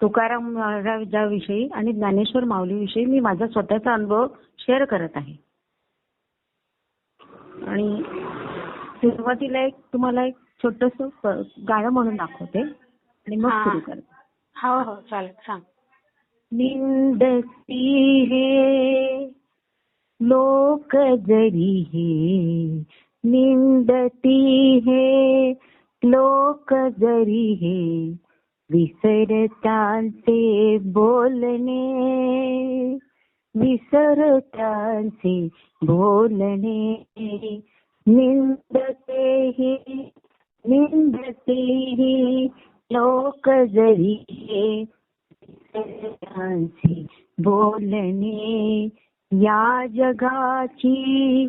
तुकाराम महाराजाविषयी आणि ज्ञानेश्वर माऊलीविषयी मी माझा स्वतःचा अनुभव शेअर करत आहे. आणि सुरुवातीला एक तुम्हाला एक छोटस गाणं म्हणून दाखवते आणि मग. सुरू करते. हो हो चालेल सांग. निंदती हे लोक जरी हे निंदती हे लोक जरी हे विसरतांचे बोलणे विसरतांचे बोलणे निंदते हे निंदते हे लोक जरी हे विसरतांचे बोलणे या जगाची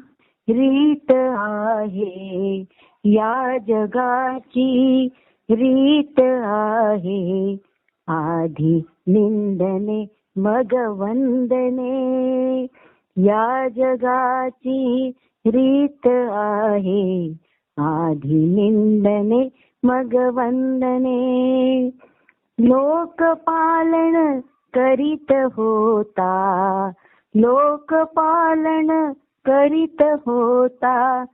रीत आहे या जगाची रीत आहे. आधी निंदने मग वंदने. या जगाची रीत आहे. आधी निंदने मग वंदने. लोकपालन करीत होता. लोकपालन करीत होता.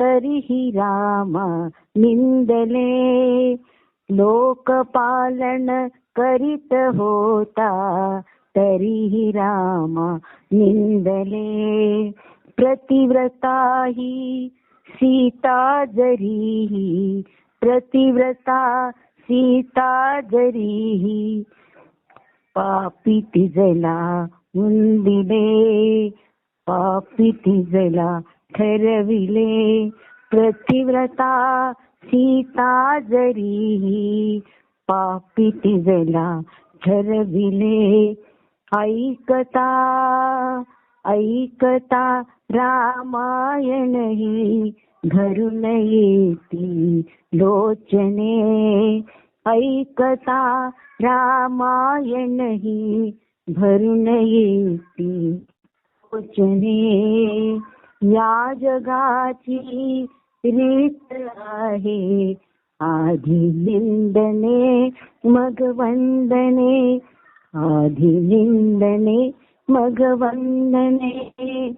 तरीही रामा निंदले. लोकपालन करीत होता तरीही रामा निंदले. प्रतिव्रताही सीता जरीही प्रतिव्रता सीता जरीही पापी तिजला मुंदिले. पापी तिजला ठरविले. प्रतिव्रता सीता जरी पापी तिजला ठरविले. ऐकता ऐकता रामायण ही धरून येती लोचने. ऐकता रामायण ही भरून येती लोचने. या जगाची रीत आहे. आधी निंदने मग वंदने. आधी निंदने मग वंदने.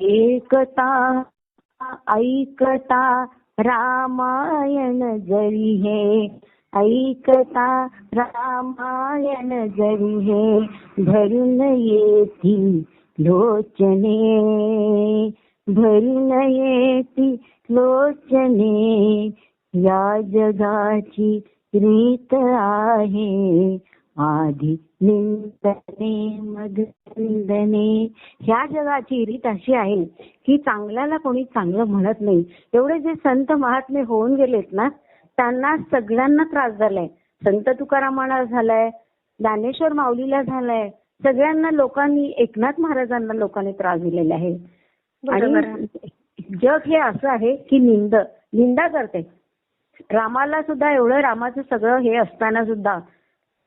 एकता ऐकता रामायण जरी हे. ऐकता रामायण जरी हे. धरून येती लोचने भरून येती लोचने या जगाची रीत आहे. आधी निंदने मग निंदने. ह्या जगाची रीत अशी आहे की चांगल्याला कोणी चांगलं म्हणत नाही. एवढे जे संत महात्मे होऊन गेलेत ना त्यांना सगळ्यांना त्रास झालाय. संत तुकारामाला झालाय ज्ञानेश्वर माऊलीला झालाय सगळ्यांना लोकांनी एकनाथ महाराजांना लोकांनी त्रास दिलेला आहे. आणि जग हे असं आहे की निंद निंदा करते. रामाला सुद्धा एवढं रामाचं सगळं हे असताना सुद्धा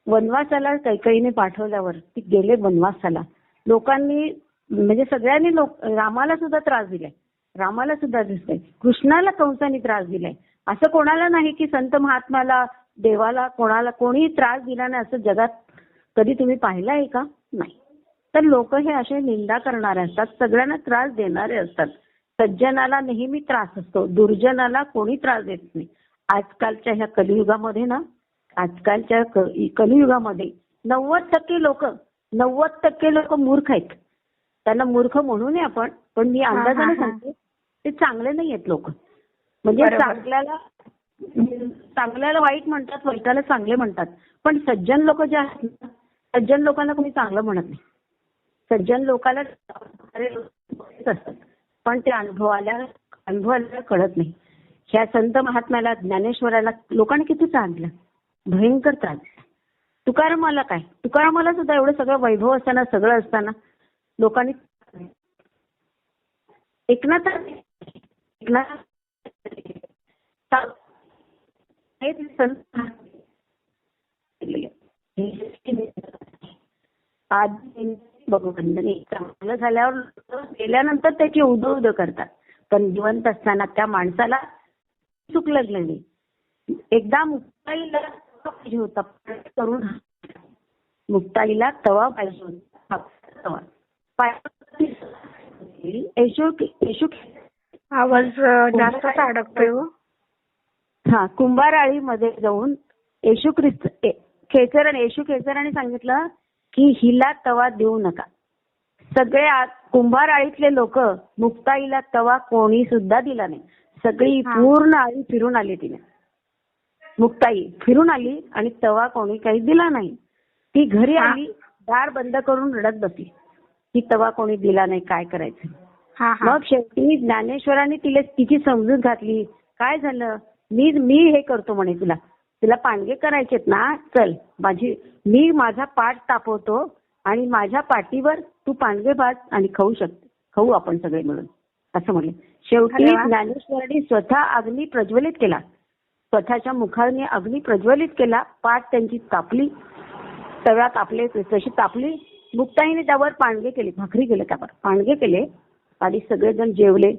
वनवासाला कैकईने पाठवल्यावर ती गेले वनवासाला. लोकांनी म्हणजे सगळ्यांनी लोक रामाला सुद्धा त्रास दिलाय. रामाला सुद्धा दिसतंय. कृष्णाला कंसाने त्रास दिलाय. असं कोणाला नाही की संत महात्माला देवाला कोणाला कोणीही त्रास दिला नाही असं जगात कधी तुम्ही पाहिलं आहे का? नाही. तर लोक हे असे निंदा करणारे असतात सगळ्यांना त्रास देणारे असतात. सज्जनाला नेहमी त्रास असतो दुर्जनाला कोणी त्रास देत नाही. आजकालच्या ह्या कलियुगामध्ये ना आजकालच्या कलियुगामध्ये नव्वद टक्के लोक नव्वद टक्के लोक मूर्ख आहेत. त्यांना मूर्ख म्हणू नये आपण पण मी अंदाजाने. सांगते ते चांगले नाही आहेत लोक. म्हणजे. चांगल्याला चांगल्याला वाईट म्हणतात वाईटाला चांगले म्हणतात. पण सज्जन लोक जे आहेत ना सज्जन लोकांना कोणी चांगलं म्हणत नाही. सज्जन लोकांना सारे लोक असतात पण ते अनुभवाला अनुभवाला कळत नाही. ह्या संत महात्म्याला ज्ञानेश्वराला लोकांनी किती चांगलं भयंकर त्रास तुकारामाला काय? तुकारामाला सुद्धा एवढं सगळं वैभव असताना सगळं असताना लोकांनी एकनाथ एकनाथ आधी भगवंतने चांगलं झाल्यावर गेल्यानंतर त्याची उदो उदो करतात. पण जिवंत असताना त्या माणसाला चूक लागलं नाही. एकदा मुक्ताईला तवा पाहिजे होता करून मुक्ताईला तवा पाहिजे होता तवा. आवाज अ, जास्तच अडकतोय हो. हा कुंभाराळीमध्ये जाऊन येशू ख्रिस्त ए- खेचर येशू खेचराने सांगितलं की हिला तवा देऊ नका. सगळे आ- कुंभाराळीतले लोक मुक्ताईला तवा कोणी सुद्धा दिला नाही. सगळी. पूर्ण आळी फिरून आली तिने. मुक्ताई फिरून आली आणि तवा कोणी काही दिला नाही. ती घरी. आली दार बंद करून रडत बसली. की तवा कोणी दिला नाही काय करायचं? मग शेवटी ज्ञानेश्वरांनी तिला तिची समजूत घातली. काय झालं? मी मी हे करतो म्हणे तुला. तुला पांडगे करायचेत ना चल माझी मी माझा पाठ तापवतो आणि माझ्या पाठीवर तू पांडगे भात आणि खाऊ शकते खाऊ आपण सगळे मिळून. असं म्हणले. शेवटी. ज्ञानेश्वरांनी स्वतः अग्नी प्रज्वलित केला. स्वतःच्या मुखाने अग्नी प्रज्वलित केला पाठ त्यांची तापली तव्यात तापले तशी तापली. मुक्ताईने त्यावर पांडगे केले भाकरी केले त्यावर. पांडगे केले आणि सगळेजण जेवले.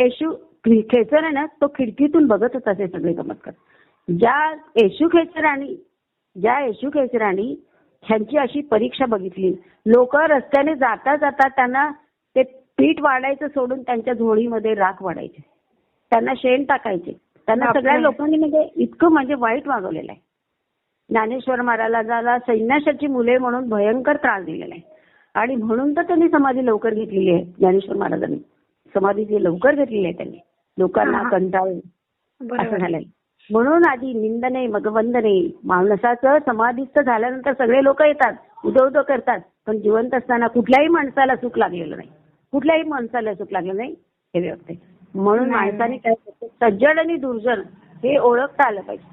येशू खेचर आहे ना तो खिडकीतून बघत होता ते सगळे चमत्कार ज्या येशू खेचरांनी ज्या येशू खेचरांनी ह्यांची अशी परीक्षा बघितली. लोक रस्त्याने जाता जाता त्यांना ते पीठ वाढायचं सोडून त्यांच्या झोळीमध्ये राख वाढायचे. त्यांना शेण टाकायचे. त्यांना. सगळ्या लोकांनी म्हणजे इतकं म्हणजे वाईट वागवलेलं आहे. ज्ञानेश्वर महाराजाला सैन्याशाची मुले म्हणून भयंकर त्रास दिलेला आहे. आणि म्हणून तर त्यांनी समाधी लवकर घेतलेली आहे ज्ञानेश्वर महाराजांनी. समाधी जी लवकर घेतलेली आहे त्यांनी. लोकांना हा. कंटाळ असं झालंय. म्हणून आधी निंदने मग वंदने माणसाचं समाधीस्थ झाल्यानंतर सगळे लोक येतात उदो उदो करतात पण जिवंत असताना कुठल्याही माणसाला सुख लागलेलं नाही. कुठल्याही माणसाला सुख लागलं नाही हे व्यक्त म्हणून माणसाने काय करतो? सज्जड आणि दुर्जन हे ओळखता आलं पाहिजे.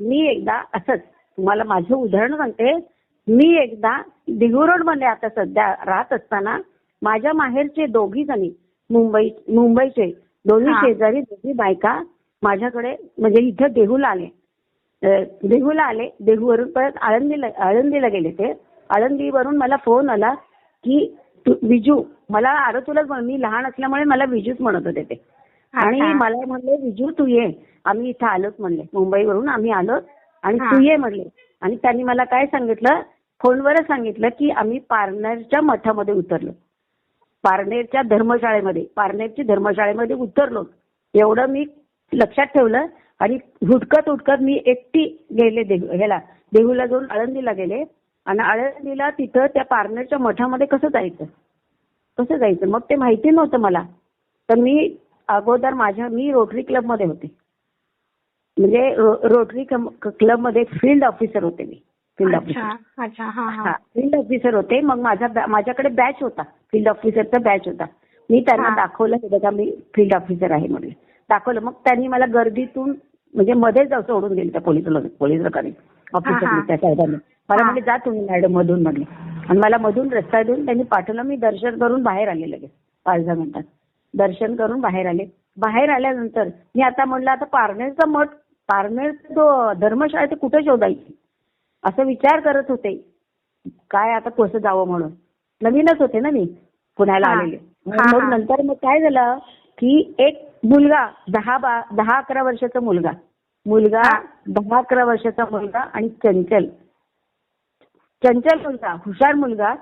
मी एकदा असंच तुम्हाला माझं उदाहरण सांगते. मी एकदा दिघू रोडमध्ये आता सध्या राहत असताना माझ्या माहेरचे दोघी जणी मुंबई मुंबईचे दोन्ही. शेजारी दोघी बायका माझ्याकडे म्हणजे इथं देहूला आले. देहूला आले देहूवरून परत आळंदीला आळंदीला गेले ते. आळंदीवरून मला फोन आला की विजू मला अरे तुलाच म्हण मी लहान असल्यामुळे मला विजूच म्हणत होते ते. आणि. मला म्हणले विजू तू ये. आम्ही इथं आलोच म्हणले मुंबईवरून आम्ही आलो आणि. तू ये म्हणले. आणि त्यांनी मला काय सांगितलं? फोनवरच सांगितलं की आम्ही पारनेरच्या मठामध्ये उतरलो. पारनेरच्या धर्मशाळेमध्ये पारनेरच्या धर्मशाळेमध्ये उतरलो. एवढं मी लक्षात ठेवलं आणि हुडकत हुडकत मी एकटी गेले देहू ह्याला देहूला जाऊन आळंदीला गेले. आणि आळंदीला तिथं त्या पारनेरच्या मठामध्ये कसं जायचं? कसं जायचं? मग ते माहिती नव्हतं मला. तर मी अगोदर माझ्या मी रोटरी क्लबमध्ये होते. म्हणजे रो- रोटरी क्लबमध्ये फील्ड ऑफिसर होते मी. फील्ड ऑफिसर हा हा. हा फील्ड ऑफिसर होते. मग माझा माझ्याकडे बॅच होता. फील्ड ऑफिसरचा बॅच होता. मी त्यांना. दाखवलं हे बघा मी फील्ड ऑफिसर आहे म्हणले दाखवलं. मग त्यांनी मला गर्दीतून म्हणजे मध्येच जाऊ सोडून गेले त्या पोलीस पोलीस लोकांनी ऑफिसर हा. त्या साहेबांनी. मला. म्हणले जा तुम्ही मॅडम मधून म्हणले आणि मला मधून रस्ता देऊन त्यांनी पाठवलं. मी दर्शन करून बाहेर आले लगेच. पाच दहा मिनिटात. दर्शन करून बाहेर आले. बाहेर आल्यानंतर मी आता म्हणलं आता पारनेरचा मठ पारनेरचा जो धर्मशाळा ते कुठे शोधायची? असं विचार करत होते. काय आता कसं जावं म्हणून? नवीनच होते ना मी. पुण्याला. आलेले. मग. नंतर मग काय झालं? की एक मुलगा दहा बा दहा अकरा वर्षाचा मुलगा. मुलगा. दहा अकरा वर्षाचा मुलगा आणि चंचल. चंचल मुलगा हुशार मुलगा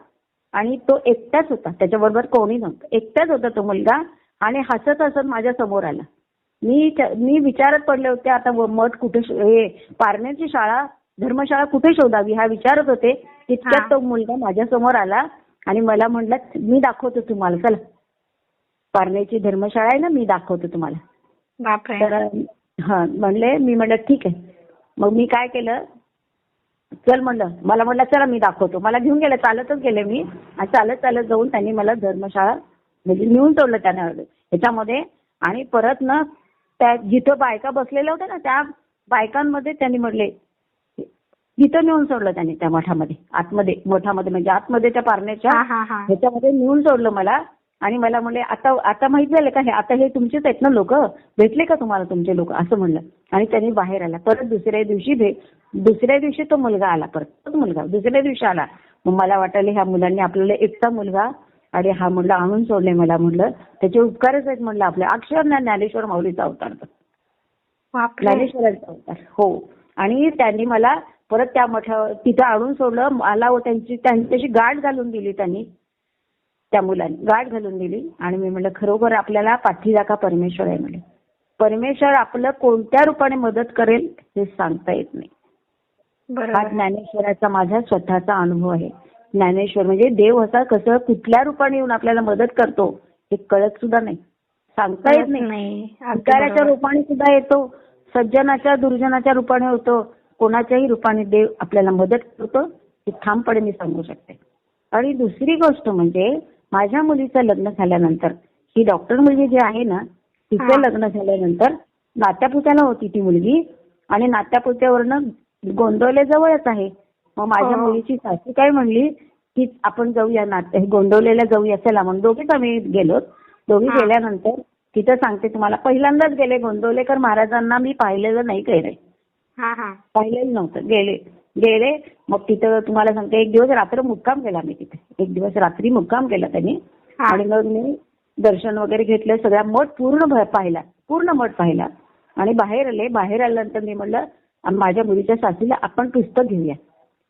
आणि तो एकटाच होता. त्याच्याबरोबर कोणी नव्हतं. एकटाच होता तो मुलगा आणि हसत हसत माझ्यासमोर आला. मी मी विचारत पडले होते आता मठ कुठे हे पारनेरची शाळा धर्मशाळा कुठे शोधावी? हा विचारत होते. तितक्यात. तो मुलगा माझ्यासमोर आला आणि मला म्हटलं मी दाखवतो तुम्हाला. चला. पारनेरची धर्मशाळा आहे ना मी दाखवतो तुम्हाला. तर हा म्हणले मी म्हणलं ठीक आहे. मग मी काय केलं? चल म्हणलं मला म्हणलं चला मी दाखवतो. मला घेऊन गेलं चालतच गेले मी. आणि चालत चालत जाऊन त्यांनी मला धर्मशाळा म्हणजे नेऊन सोडलं त्यानं. ह्याच्यामध्ये आणि परत ना त्या जिथं बायका बसलेल्या होत्या ना त्या बायकांमध्ये त्यांनी म्हणले तिथं नेऊन सोडलं त्यांनी त्या मठामध्ये. आतमध्ये मठामध्ये म्हणजे आतमध्ये त्या पारण्याच्या ह्याच्यामध्ये नेऊन सोडलं मला. आणि मला म्हणले आता आता माहीत झालं का हे? आता हे तुमचेच आहेत ना लोक? भेटले का तुम्हाला तुमचे लोक? असं म्हणलं. आणि त्यांनी बाहेर आला. परत दुसऱ्या दिवशी भे दुसऱ्या दिवशी तो मुलगा आला परत. तोच मुलगा. दुसऱ्या दिवशी आला. मग मला वाटलं ह्या मुलांनी आपल्याला एकटा मुलगा आणि हा मुलगा आणून सोडले मला म्हणलं त्याचे उपकारच आहेत म्हणलं आपले. अक्षर ना ज्ञानेश्वर माऊलीचा अवतार ज्ञानेश्वरांचा अवतार. हो. आणि त्यांनी मला परत त्या मठावर तिथं आणून सोडलं. मला त्यांची त्यांच्याशी गाठ घालून दिली त्यांनी. त्या मुलांनी गाठ घालून दिली आणि मी म्हणलं खरोखर आपल्याला पाठीराखा परमेश्वर आहे म्हणजे परमेश्वर आपलं कोणत्या रूपाने मदत करेल हे सांगता येत नाही. हा ज्ञानेश्वराचा माझा स्वतःचा अनुभव आहे. ज्ञानेश्वर म्हणजे देव असा कसं कुठल्या रूपाने येऊन आपल्याला मदत करतो हे कळत सुद्धा नाही. सांगता येत नाही. बरोबर. रूपाने सुद्धा येतो. सज्जनाच्या दुर्जनाच्या रूपाने होतो. कोणाच्याही रूपाने देव आपल्याला मदत करतो हे ठामपणे मी सांगू शकते. आणि दुसरी गोष्ट म्हणजे माझ्या मुलीचं लग्न झाल्यानंतर ही डॉक्टर मुलगी जी आहे ना तिचं. लग्न झाल्यानंतर नात्यापुत्याला होती ती मुलगी आणि नात्यापुत्यावरनं गोंदवले जवळच आहे. मग माझ्या हो. मुलीची सासू काय म्हणली की आपण जाऊया नात्या गोंदवलेला जाऊया चला. म्हणून दोघीच आम्ही गेलो दोघी. गेल्यानंतर तिथं सांगते तुम्हाला पहिल्यांदाच गेले गोंदवलेकर महाराजांना मी पाहिलेलं नाही काही रे हा हा. पाहिलेलं नव्हतं. गेले गेले. मग तिथं तुम्हाला सांगते एक दिवस रात्र मुक्काम केला मी तिथे. एक दिवस रात्री मुक्काम केला त्यांनी. आणि मग मी दर्शन वगैरे घेतलं सगळ्या मठ पूर्ण पाहिला पूर्ण मठ पाहिला. आणि बाहेर आले बाहेर आल्यानंतर मी म्हणलं "आम- माझ्या मुलीच्या सासूला आपण पुस्तक घेऊया.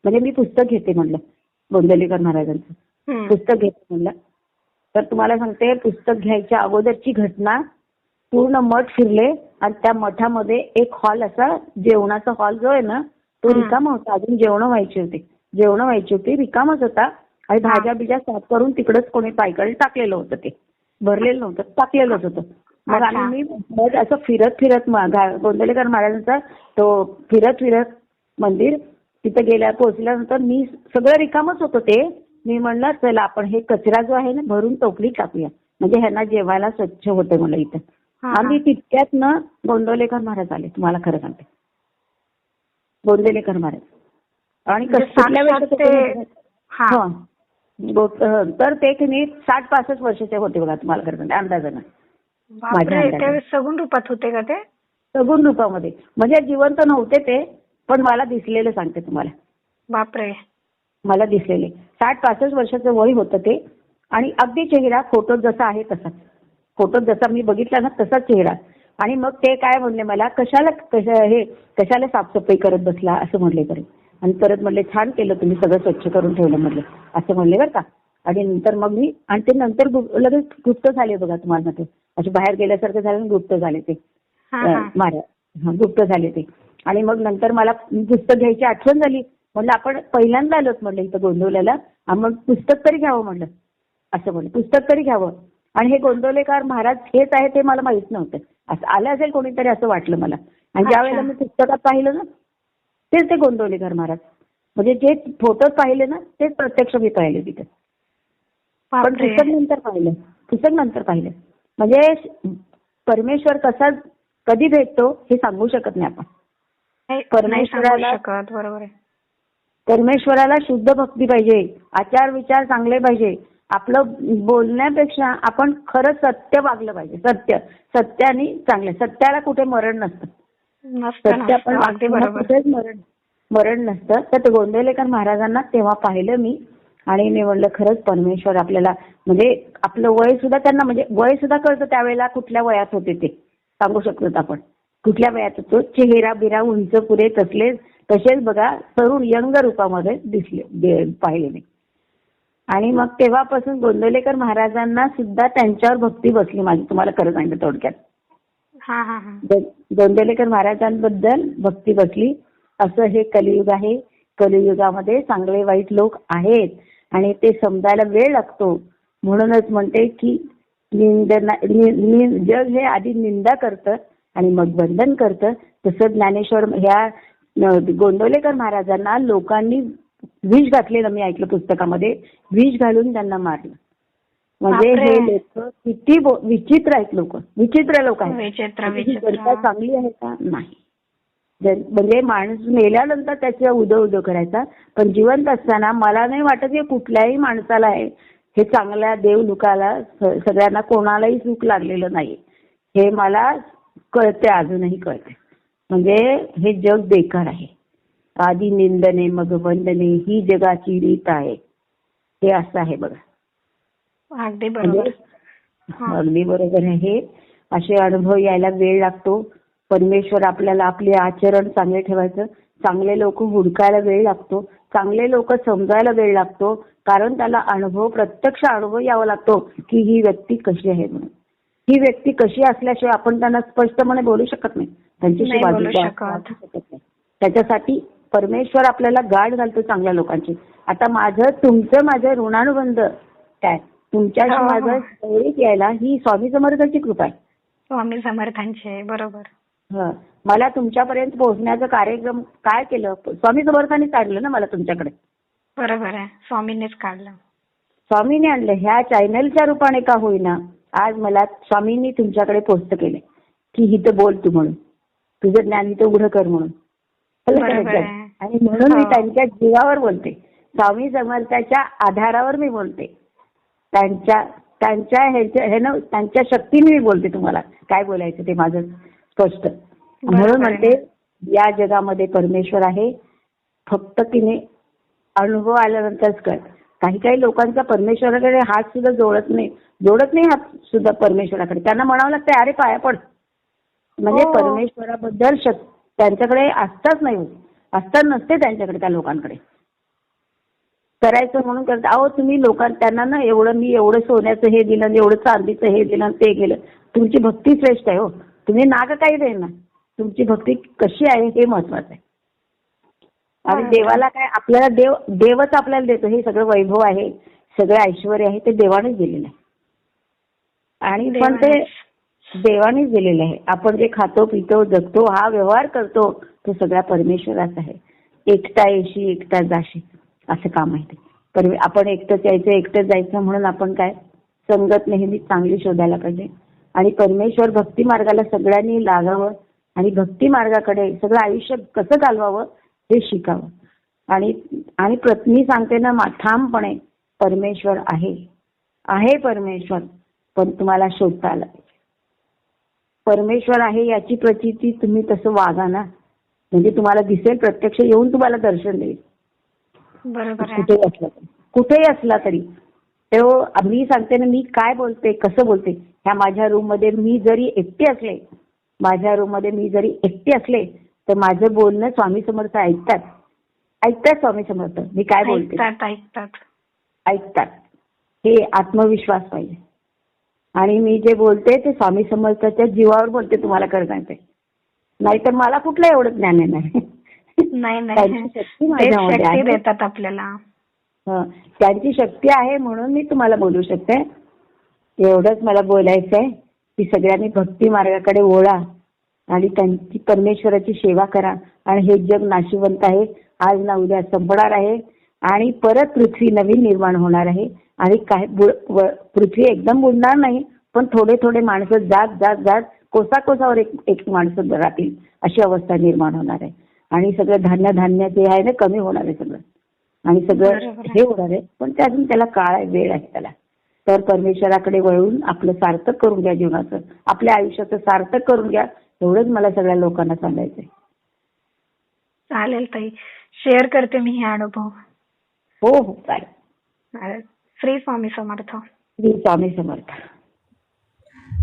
म्हणजे मी पुस्तक घेते म्हणलं गोंदवलेकर महाराजांचं. पुस्तक घेते म्हणलं. तर तुम्हाला सांगते पुस्तक घ्यायच्या अगोदरची घटना पूर्ण मठ फिरले आणि त्या मठामध्ये एक हॉल असा जेवणाचा हॉल जो आहे ना तो. रिकामा होता. अजून जेवण व्हायची होती. जेवण व्हायची होती रिकामच होता. आणि. भाज्या बिज्या साफ करून तिकडच कोणी पायकडे टाकलेलं होतं ते. भरलेलं नव्हतं टाकलेलंच होतं मग. आम्ही मी मग असं फिरत फिरत म- गा- गोंदवलेकर महाराजांचा तो फिरत फिरत मंदिर तिथे गेल्या पोहोचल्यानंतर मी सगळं रिकामच होतं ते. मी म्हणलं चला आपण हे कचरा जो आहे ना भरून टोपलीत टाकूया. म्हणजे ह्यांना जेवायला स्वच्छ होते मला इथं. आम्ही तितक्यात ना गोंदवलेकर महाराज आले तुम्हाला खरं सांगते. गोंदवलेकर महाराज. आणि म्हणजे तर ते की नाही साठ पासष्ट वर्षाचे होते बघा तुम्हाला खरं अंदाजानं. माझ्या बापरे अंदाजाने. त्यावेळेस सगुण रूपात होते का ते? सगुण रूपामध्ये. म्हणजे जिवंत नव्हते ते पण मला दिसलेलं सांगते तुम्हाला. बापरे. मला दिसलेले. साठ पासष्ट वर्षाचं वय होतं ते आणि अगदी चेहरा फोटोत जसा आहे तसाच. फोटोत जसा मी बघितला ना तसाच चेहरा. आणि मग ते काय म्हणले मला कशाला कशा हे कशाला साफसफाई करत बसला असं म्हणले तरी. आणि परत म्हणले छान केलं तुम्ही सगळं स्वच्छ करून ठेवलं म्हणले. असं म्हणले बरं का. आणि नंतर मग मी आणि ते नंतर लगेच गुप्त झाले बघा तुम्हाला ते असे बाहेर गेल्यासारखं झालं गुप्त झाले ते. हा हा. मारा. गुप्त झाले ते. आणि मग नंतर मला पुस्तक घ्यायची आठवण झाली. म्हणलं आपण पहिल्यांदा आलोत म्हणलं इथं गोंदवल्याला. मग पुस्तक तरी घ्यावं म्हणलं. असं म्हणलं पुस्तक तरी घ्यावं. आणि हे गोंदवलेकर महाराज हेच आहे ते मला माहीत नव्हतं. असं आलं असेल कोणीतरी असं वाटलं मला. आणि ज्या. वेळेला मी पुस्तकात पाहिलं ना तेच ते गोंदवलेकर महाराज. म्हणजे जे फोटोत पाहिले ना तेच प्रत्यक्ष मी पाहिले तिथे. पण पुस्तक नंतर पाहिलं. पुस्तक नंतर पाहिलं. म्हणजे परमेश्वर कसा कधी भेटतो हे सांगू शकत नाही आपण. परमेश्वराला- बरोबर आहे. परमेश्वराला शुद्ध भक्ती पाहिजे. आचार विचार चांगले पाहिजे. आपलं बोलण्यापेक्षा आपण खरं सत्य वागलं पाहिजे. सत्य. सत्य आणि चांगलं. सत्याला कुठे मरण नसतं. अगदी बरोबर. मरण नसतं. तर ते गोंदवलेकर महाराजांना तेव्हा पाहिलं मी. आणि मी म्हणलं खरंच परमेश्वर आपल्याला म्हणजे आपलं वय सुद्धा त्यांना म्हणजे वय सुद्धा कळतं त्यावेळेला कुठल्या वयात होते ते. सांगू शकतो आपण. कुठल्या वयात होतो? चेहरा बिरा उंच पुरे तसले तसेच बघा तरुण यंग रूपामध्ये दिसले पाहिले मी. आणि मग तेव्हापासून गोंदवलेकर महाराजांना सुद्धा त्यांच्यावर भक्ती बसली माझी. तुम्हाला खरं सांगितलं थोडक्यात. हा हा गोंदवलेकर महाराजांबद्दल भक्ती बसली. असं हे कलियुग आहे. कलियुगामध्ये चांगले वाईट लोक आहेत आणि ते समजायला वेळ लागतो. म्हणूनच म्हणते की निंदना जग हे आधी निंदा करतं आणि मग बंधन करतं. तसं ज्ञानेश्वर ह्या गोंदवलेकर महाराजांना लोकांनी विष घातलेलं मी ऐकलं पुस्तकामध्ये विष घालून त्यांना मारलं. म्हणजे. हे लोक किती विचित्र आहेत लोक. विचित्र लोक आहेत. विचित्र त्याची विचित्र. जनता चांगली आहे का? नाही. म्हणजे माणूस मेल्यानंतर त्याच्या उदो उदो करायचा. पण जिवंत असताना मला नाही वाटत की कुठल्याही माणसाला आहे. हे चांगल्या देवलुकाला स- सगळ्यांना कोणालाही सुख लागलेलं नाही हे मला कळते अजूनही कळते. म्हणजे हे जग बेकार आहे. आधी निंदने मग वंदने ही जगाची रीत आहे. हे असं आहे बघा. अगदी म्हणजे बरोबर. हा. अगदी बरोबर आहे असे अनुभव यायला वेळ लागतो. परमेश्वर आपल्याला आपले आचरण चांगले ठेवायचं. चांगले लोक हुडकायला वेळ लागतो. चांगले लोक समजायला वेळ लागतो. कारण त्याला अनुभव प्रत्यक्ष अनुभव यावा लागतो की ही व्यक्ती कशी आहे म्हणून. ही व्यक्ती कशी असल्याशिवाय आपण त्यांना स्पष्टपणे बोलू शकत नाही. त्यांच्याशी. साधू शकत. नाही. त्याच्यासाठी परमेश्वर आपल्याला गाठ घालतो चांगल्या लोकांची. आता माझं तुमचं माझं ऋणानुबंध काय? तुमच्याशी. माझं जवळीक यायला ही स्वामी समर्थांची कृपा आहे. स्वामी समर्थांचे आहे, बरोबर. हं. मला तुमच्यापर्यंत पोहोचण्याचा कार्यक्रम काय केलं? स्वामी समर्थांनीच आणलं ना मला तुमच्याकडे? बरोबर आहे. स्वामींनीच काढलं. स्वामीने आणलं. ह्या चॅनलच्या रूपाने का होईना आज मला स्वामींनी तुमच्याकडे पोस्ट केले की इथं बोल तू म्हणून. तुझं ज्ञान इथं उघडं कर म्हणून. बरोबर. आणि म्हणून मी हो. त्यांच्या जीवावर बोलते. स्वामी समर्थाच्या आधारावर मी बोलते. त्यांच्या त्यांच्या ह्याच्या ह्यानं त्यांच्या शक्तीने मी बोलते तुम्हाला. काय बोलायचं ते माझं स्पष्ट. म्हणून. म्हणते या जगामध्ये परमेश्वर आहे. फक्त तिने अनुभव आल्यानंतरच कळत काही काही लोकांचा परमेश्वराकडे हात सुद्धा जोडत नाही. जोडत नाही हात सुद्धा परमेश्वराकडे. त्यांना म्हणावं लागतं अरे पाया पड. म्हणजे हो. परमेश्वराबद्दल शक त्यांच्याकडे आस्थाच नाही होत. आस्था नसते त्यांच्याकडे त्या लोकांकडे. करायचं म्हणून करत अहो तुम्ही लोकां त्यांना ना एवढं मी एवढं सोन्याचं हे दिलं एवढं चांदीचं हे दिलं ते केलं तुमची भक्ती श्रेष्ठ आहे हो. तुम्ही नाग काही देईना तुमची भक्ती कशी आहे हे महत्वाचं आहे. आणि. देवाला काय आपल्याला देव देवच आपल्याला देतो. हे सगळं वैभव आहे. सगळं ऐश्वर आहे. ते देवानेच दिलेलं आहे. आणि पण ते देवानेच. देवानेच दिलेलं आहे. आपण जे खातो पितो जगतो हा व्यवहार करतो तो सगळा परमेश्वराचा आहे. एकटा येशी एकटा जाशी. असं काम आहे ते पर आपण एकटंच यायचं एकटंच जायचं म्हणून आपण काय संगत नेहमी चांगली शोधायला पाहिजे. आणि परमेश्वर भक्ती मार्गाला सगळ्यांनी लागावं आणि भक्ती मार्गाकडे सगळं आयुष्य कसं चालवावं हे शिकावं. आणि आणि पत्नी सांगते ना ठामपणे परमेश्वर आहे. आहे परमेश्वर पण तुम्हाला शोधता आलं परमेश्वर आहे याची प्रचिती तुम्ही तसं वागा ना. म्हणजे तुम्हाला दिसेल प्रत्यक्ष येऊन तुम्हाला दर्शन देईल. कुठेही असला तरी. कुठेही असला तरी. तो मी सांगते ना मी काय बोलते कसं बोलते? ह्या माझ्या रूममध्ये मी जरी एकटी असले माझ्या रूममध्ये मी जरी एकटी असले तर माझं बोलणं स्वामी समर्थ ऐकतात. ऐकतात स्वामी समर्थ. मी काय बोलते? ऐकतात ऐकतात. ऐकतात. हे आत्मविश्वास पाहिजे. आणि मी जे बोलते ते स्वामी समर्थाच्या जीवावर बोलते तुम्हाला सांगते. नाहीतर मला कुठलं एवढं ज्ञान येणार? नाही नाही. त्यांची शक्ती ते माझ्यामध्ये शक्ती आहे. देतात आपल्याला. हं. त्यांची शक्ती आहे म्हणून मी तुम्हाला बोलू शकते. एवढंच मला बोलायचं आहे की सगळ्यांनी भक्ती मार्गाकडे ओळा आणि त्यांची परमेश्वराची सेवा करा. आणि हे जग नाशिवंत आहे. आज ना उद्या संपणार आहे. आणि परत पृथ्वी नवीन निर्माण होणार आहे. आणि काय बुड- व- पृथ्वी एकदम बुडणार नाही पण थोडे थोडे माणसं जात जात जात कोसा कोसावर एक एक माणसं राहतील. अशी अवस्था निर्माण होणार आहे. आणि सगळं धान्य धान्य जे आहे ना कमी होणार आहे सगळं. आणि सगळं. हे होणार आहे. पण ते अजून त्याला काळ आहे वेळ आहे त्याला. तर परमेश्वराकडे वळून आपलं सार्थक करून घ्या जीवनाचं. आपल्या आयुष्याचं सार्थक करून घ्या. एवढंच मला सगळ्या लोकांना सांगायचंय. चालेल ताई. शेअर करते मी हे अनुभव. हो हो चालेल. चालेल. श्री स्वामी समर्थ. श्री स्वामी समर्थ.